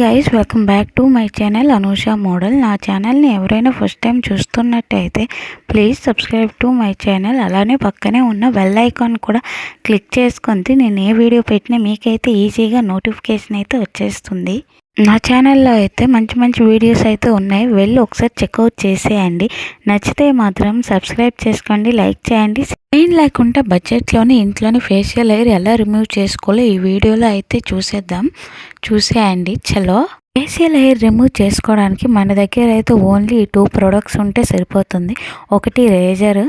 Guys welcome back to my channel Anusha model నా ఛానల్ని ఎవరైనా ఫస్ట్ టైం చూస్తున్నట్టయితే please subscribe to my channel అలానే పక్కనే ఉన్న బెల్ ఐకాన్ కూడా క్లిక్ చేసుకుంది నేను ఏ వీడియో పెట్టినా మీకైతే ఈజీగా నోటిఫికేషన్ అయితే వచ్చేస్తుంది. నా ఛానల్లో అయితే మంచి మంచి వీడియోస్ అయితే ఉన్నాయి. వెళ్ళి ఒకసారి చెక్అవుట్ చేసేయండి. నచ్చితే మాత్రం సబ్స్క్రైబ్ చేసుకోండి లైక్ చేయండి. ఏం లేకుండా బడ్జెట్లోనే ఇంట్లోనే ఫేషియల్ ఎయిర్ ఎలా రిమూవ్ చేసుకోవాలో ఈ వీడియోలో అయితే చూసేద్దాం. చూసేయండి. చలో. ఏసీ లేయర్ రిమూవ్ చేసుకోవడానికి మన దగ్గర అయితే ఓన్లీ టూ ప్రొడక్ట్స్ ఉంటే సరిపోతుంది. ఒకటి రేజర్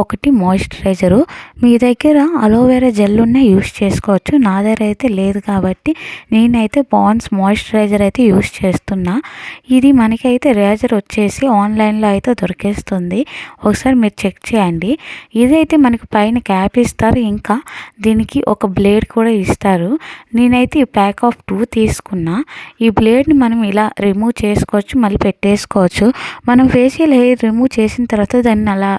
ఒకటి మాయిశ్చరైజరు మీ దగ్గర అలోవెరా జెల్ ఉన్న యూస్ చేసుకోవచ్చు. నా దగ్గర అయితే లేదు కాబట్టి నేనైతే పాన్స్ మాయిశ్చరైజర్ అయితే యూస్ చేస్తున్నా. ఇది మనకైతే రేజర్ వచ్చేసి ఆన్లైన్లో అయితే దొరికేస్తుంది. ఒకసారి మీరు చెక్ చేయండి. ఇదైతే మనకి పైన క్యాప్ ఇస్తారు. ఇంకా దీనికి ఒక బ్లేడ్ కూడా ఇస్తారు. నేనైతే ఈ ప్యాక్ ఆఫ్ టూ తీసుకున్నా. ఈ బ్లేడ్ హెయిర్ని మనం ఇలా రిమూవ్ చేసుకోవచ్చు మళ్ళీ పెట్టేసుకోవచ్చు. మనం ఫేషియల్ హెయిర్ రిమూవ్ చేసిన తర్వాత దాన్ని అలా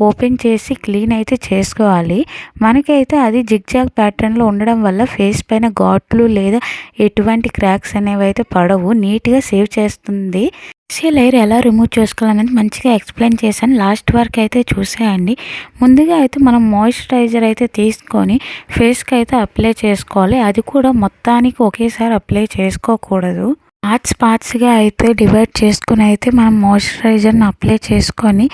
ఓపెన్ చేసి క్లీన్ అయితే చేసుకోవాలి. మనకైతే అది జిగ్జాగ్ ప్యాటర్న్లో ఉండడం వల్ల ఫేస్ పైన ఘాట్లు లేదా ఎటువంటి క్రాక్స్ అనేవి అయితే పడవు. నీట్గా సేవ్ చేస్తుంది. సి హెయిర్ ఎలా రిమూవ్ చేసుకోవాలనేది మంచిగా ఎక్స్ప్లెయిన్ చేశాను. లాస్ట్ వరకు అయితే చూసేయండి. ముందుగా అయితే మనం మాయిశ్చరైజర్ అయితే తీసుకొని ఫేస్కి అయితే అప్లై చేసుకోవాలి. అది కూడా మొత్తానికి ఒకేసారి అప్లై చేసుకోకూడదు. పార్ట్స్ పార్ట్స్గా అయితే డివైడ్ చేసుకుని అయితే మనం మాయిశ్చరైజర్ని అప్లై చేసుకొని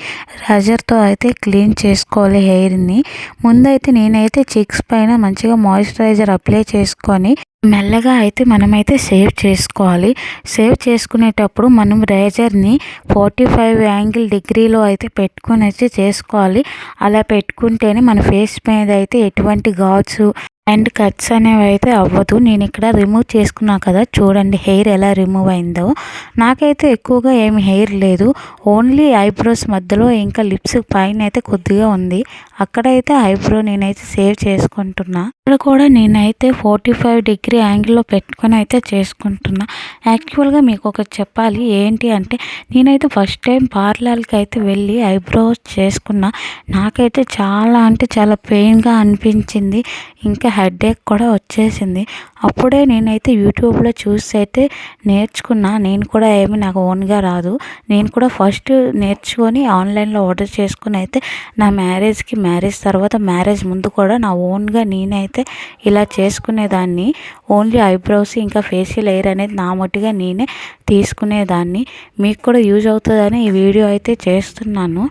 రజర్తో అయితే క్లీన్ చేసుకోవాలి హెయిర్ని ముందైతే నేనైతే చిక్స్ పైన మంచిగా మాయిశ్చరైజర్ అప్లై చేసుకొని మెల్లగా అయితే మనమైతే సేవ్ చేసుకోవాలి. సేవ్ చేసుకునేటప్పుడు మనం రేజర్ని ఫార్టీ ఫైవ్ యాంగిల్ డిగ్రీలో అయితే పెట్టుకుని అయితే చేసుకోవాలి. అలా పెట్టుకుంటేనే మన ఫేస్ మీద అయితే ఎటువంటి ఘాట్స్ అండ్ కట్స్ అనేవి అయితే అవ్వదు. నేను ఇక్కడ రిమూవ్ చేసుకున్నా కదా చూడండి హెయిర్ ఎలా రిమూవ్ అయిందో. నాకైతే ఎక్కువగా ఏమి హెయిర్ లేదు. ఓన్లీ ఐబ్రోస్ మధ్యలో ఇంకా లిప్స్ పైన అయితే కొద్దిగా ఉంది. అక్కడైతే ఐబ్రో నేనైతే సేవ్ చేసుకుంటున్నా. ఇక్కడ కూడా నేనైతే ఫార్టీ ఫైవ్ డిగ్రీ యాంగిల్లో పెట్టుకొని అయితే చేసుకుంటున్నా. యాక్చువల్గా మీకు ఒకటి చెప్పాలి. ఏంటి అంటే నేనైతే ఫస్ట్ టైం పార్లర్కి అయితే వెళ్ళి ఐబ్రోస్ చేసుకున్నా. నాకైతే చాలా అంటే చాలా పెయిన్గా అనిపించింది. ఇంకా హెడేక్ కూడా వచ్చేసింది. అప్పుడే నేనైతే యూట్యూబ్లో చూసి అయితే నేర్చుకున్నా. నేను కూడా ఏమి నాకు ఓన్గా రాదు. నేను కూడా ఫస్ట్ నేర్చుకొని ఆన్లైన్లో ఆర్డర్ చేసుకుని అయితే నా మ్యారేజ్కి మ్యారేజ్ తర్వాత మ్యారేజ్ ముందు కూడా నా ఓన్గా నేనైతే ఇలా చేసుకునేదాన్ని. ఓన్లీ ఐబ్రోస్ ఇంకా ఫేషియల్ ఎయిర్ అనేది నా మట్టుగా నేనే తీసుకునేదాన్ని. మీకు కూడా యూజ్ అవుతుందని ఈ వీడియో అయితే చేస్తున్నాను.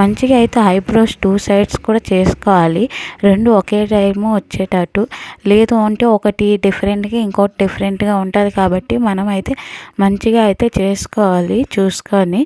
మంచిగా అయితే ఐబ్రోస్ టూ సైడ్స్ కూడా చేసుకోవాలి. రెండు ఒకే టైము వచ్చేటట్టు. లేదు అంటే ఒకటి డిఫరెంట్గా ఇంకోటి డిఫరెంట్గా ఉంటుంది కాబట్టి మనం అయితే మంచిగా అయితే చేసుకోవాలి చూసుకొని.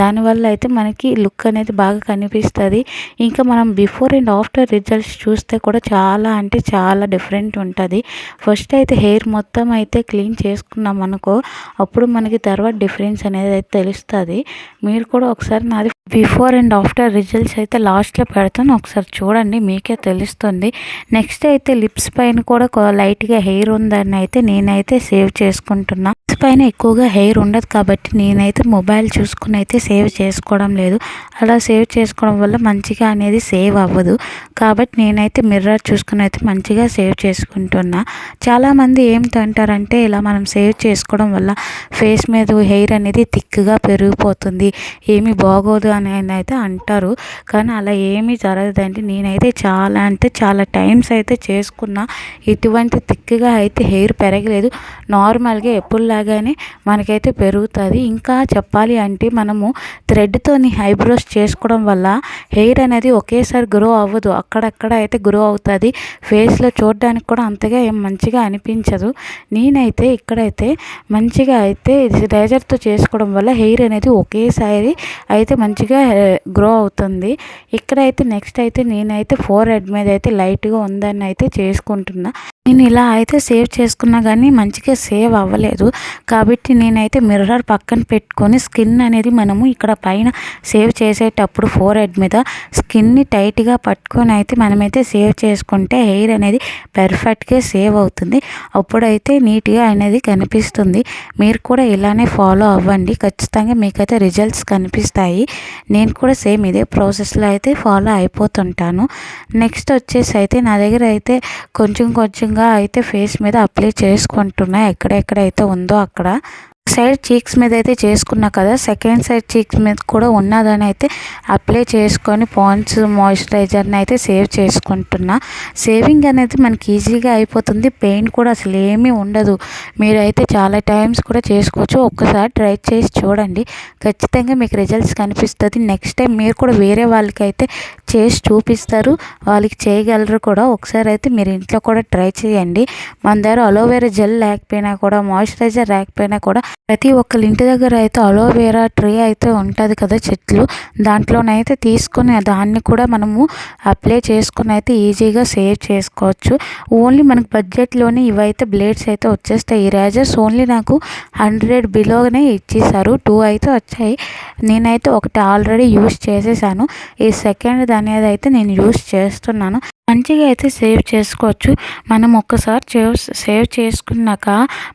దానివల్ల అయితే మనకి లుక్ అనేది బాగా కనిపిస్తుంది. ఇంకా మనం బిఫోర్ అండ్ ఆఫ్టర్ రిజల్ట్స్ చూస్తే కూడా చాలా అంటే చాలా డిఫరెంట్ ఉంటుంది. ఫస్ట్ అయితే హెయిర్ మొత్తం అయితే క్లీన్ చేసుకున్నాం అనుకో అప్పుడు మనకి తర్వాత డిఫరెన్స్ అనేది అయితే తెలుస్తుంది. మీరు కూడా ఒకసారి నాది బిఫోర్ అండ్ ఆఫ్టర్ రిజల్ట్స్ అయితే లాస్ట్లో పెడతాను. ఒకసారి చూడండి మీకే తెలుస్తుంది. నెక్స్ట్ అయితే లిప్స్ పైన కూడా లైట్గా హెయిర్ ఉందని అయితే నేనైతే సేవ్ చేసుకుంటున్నా. లిప్స్ పైన ఎక్కువగా హెయిర్ ఉండదు కాబట్టి నేనైతే మొబైల్ చూసుకుని అయితే సేవ్ చేసుకోవడం లేదు. అలా సేవ్ చేసుకోవడం వల్ల మంచిగా అనేది సేవ్ అవ్వదు. కాబట్టి నేనైతే మిర్రర్ చూసుకుని అయితే మంచిగా సేవ్ చేసుకుంటున్నా. చాలామంది ఏమిటంటారంటే ఇలా మనం సేవ్ చేసుకోవడం వల్ల ఫేస్ మీద హెయిర్ అనేది థిక్గా పెరిగిపోతుంది. ఏమి బాగోదు అని అయితే అంటారు. కానీ అలా ఏమీ జరగదండి. నేనైతే చాలా అంటే చాలా టైమ్స్ అయితే చేసుకున్నా. ఎటువంటి థిక్గా అయితే హెయిర్ పెరగలేదు. నార్మల్గా ఎప్పుడులాగానే మనకైతే పెరుగుతుంది. ఇంకా చెప్పాలి అంటే మనము థ్రెడ్తోని హైబ్రోస్ చేసుకోవడం వల్ల హెయిర్ అనేది ఒకేసారి గ్రో అవ్వదు. అక్కడక్కడ అయితే గ్రో అవుతుంది. ఫేస్లో చూడడానికి కూడా అంతగా ఏం మంచిగా అనిపించదు. నేనైతే ఇక్కడైతే మంచిగా అయితే రేజర్తో చేసుకోవడం వల్ల హెయిర్ అనేది ఒకేసారి అయితే మంచిగా గ్రో అవుతుంది. ఇక్కడైతే నెక్స్ట్ అయితే నేనైతే ఫోర్ హెడ్ మీద అయితే లైట్గా ఉందని అయితే చేసుకుంటున్నా. నేను ఇలా అయితే సేవ్ చేసుకున్నా కానీ మంచిగా సేవ్ అవ్వలేదు. కాబట్టి నేనైతే మిర్రర్ పక్కన పెట్టుకొని స్కిన్ అనేది మనము ఇక్కడ పైన సేవ్ చేసేటప్పుడు ఫోర్ హెడ్ మీద స్కిన్ని టైట్గా పట్టుకొని అయితే మనమైతే సేవ్ చేసుకుంటే హెయిర్ అనేది పర్ఫెక్ట్గా సేవ్ అవుతుంది. అప్పుడైతే నీట్గా అనేది కనిపిస్తుంది. మీరు కూడా ఇలానే ఫాలో అవ్వండి. ఖచ్చితంగా మీకైతే రిజల్ట్స్ కనిపిస్తాయి. నేను కూడా సేమ్ ఇదే ప్రాసెస్లో అయితే ఫాలో అయిపోతుంటాను. నెక్స్ట్ వచ్చేసి అయితే నా దగ్గర అయితే కొంచెం కొంచెంగా అయితే ఫేస్ మీద అప్లై చేసుకుంటున్నా. ఎక్కడెక్కడైతే ఉందో అక్కడ. సైడ్ చీక్స్ మీద అయితే చేసుకున్నా కదా సెకండ్ సైడ్ చీక్స్ మీద కూడా ఉన్నదని అయితే అప్లై చేసుకొని పాండ్స్ మాయిశ్చరైజర్ని అయితే సేవ్ చేసుకుంటున్నా. సేవింగ్ అనేది మనకి ఈజీగా అయిపోతుంది పెయిన్ కూడా అసలు ఏమీ ఉండదు. మీరైతే చాలా టైమ్స్ కూడా చేసుకోవచ్చు ఒక్కసారి ట్రై చేసి చూడండి. ఖచ్చితంగా మీకు రిజల్ట్స్ కనిపిస్తుంది. నెక్స్ట్ టైం మీరు కూడా వేరే వాళ్ళకి అయితే చేసి చూపిస్తారు వాళ్ళకి చేయగలరు కూడా. ఒకసారి అయితే మీరు ఇంట్లో కూడా ట్రై చేయండి. మన దగ్గర అలోవెరా జెల్ లేకపోయినా కూడా మాయిశ్చరైజర్ లేకపోయినా కూడా ప్రతి ఒక్కరి ఇంటి దగ్గర అయితే అలోవెరా ట్రీ అయితే ఉంటుంది కదా చెట్లు. దాంట్లోనైతే తీసుకొని దాన్ని కూడా మనము అప్లై చేసుకుని అయితే ఈజీగా సేవ్ చేసుకోవచ్చు. ఓన్లీ మనకు బడ్జెట్లోనే ఇవైతే బ్లేడ్స్ అయితే వచ్చేస్తాయి. ఈ రేజర్స్ ఓన్లీ నాకు హండ్రెడ్ బిలోనే ఇచ్చేసారు టూ అయితే వచ్చాయి. నేనైతే ఒకటి ఆల్రెడీ యూస్ చేసేసాను. ఈ సెకండ్ అనేది అయితే నేను యూస్ చేస్తున్నాను. మంచిగా అయితే సేవ్ చేసుకోవచ్చు. మనం ఒక్కసారి సేవ్ సేవ్ చేసుకున్నాక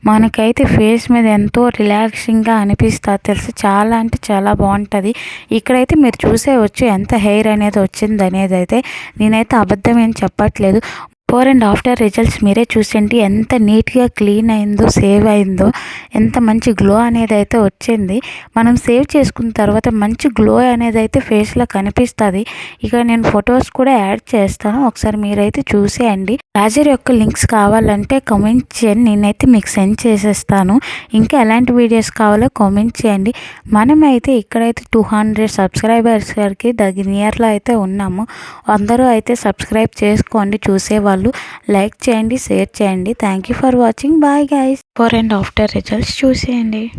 మనకైతే ఫేస్ మీద ఎంతో రిలాక్సింగ్గా అనిపిస్తుంది. తెలుసు? చాలా అంటే చాలా బాగుంటుంది. ఇక్కడైతే మీరు చూసేవచ్చు ఎంత హెయిర్ అనేది వచ్చింది అనేది అయితే నేనైతే అబద్ధం ఏం చెప్పట్లేదు. బిఫోర్ అండ్ ఆఫ్టర్ రిజల్ట్స్ మీరే చూసండి ఎంత నీట్గా క్లీన్ అయిందో సేవ్ అయిందో ఎంత మంచి గ్లో అనేది అయితే వచ్చింది. మనం సేవ్ చేసుకున్న తర్వాత మంచి గ్లో అనేది అయితే ఫేస్లో కనిపిస్తుంది. ఇక నేను ఫొటోస్ కూడా యాడ్ చేస్తాను. ఒకసారి మీరైతే చూసేయండి. రాజర్ యొక్క లింక్స్ కావాలంటే కామెంట్ చేయండి. నేనైతే మీకు సెండ్ చేసేస్తాను. ఇంకా ఎలాంటి వీడియోస్ కావాలో కామెంట్ చేయండి. మనమైతే ఇక్కడైతే టూ హండ్రెడ్ సబ్స్క్రైబర్స్ దగ్గర నియర్లో అయితే ఉన్నాము. అందరూ అయితే సబ్స్క్రైబ్ చేసుకోండి. చూసేవాళ్ళు లైక్ చేయండి షేర్ చేయండి. Thank you for watching bye guys before and after results చూసేయండి.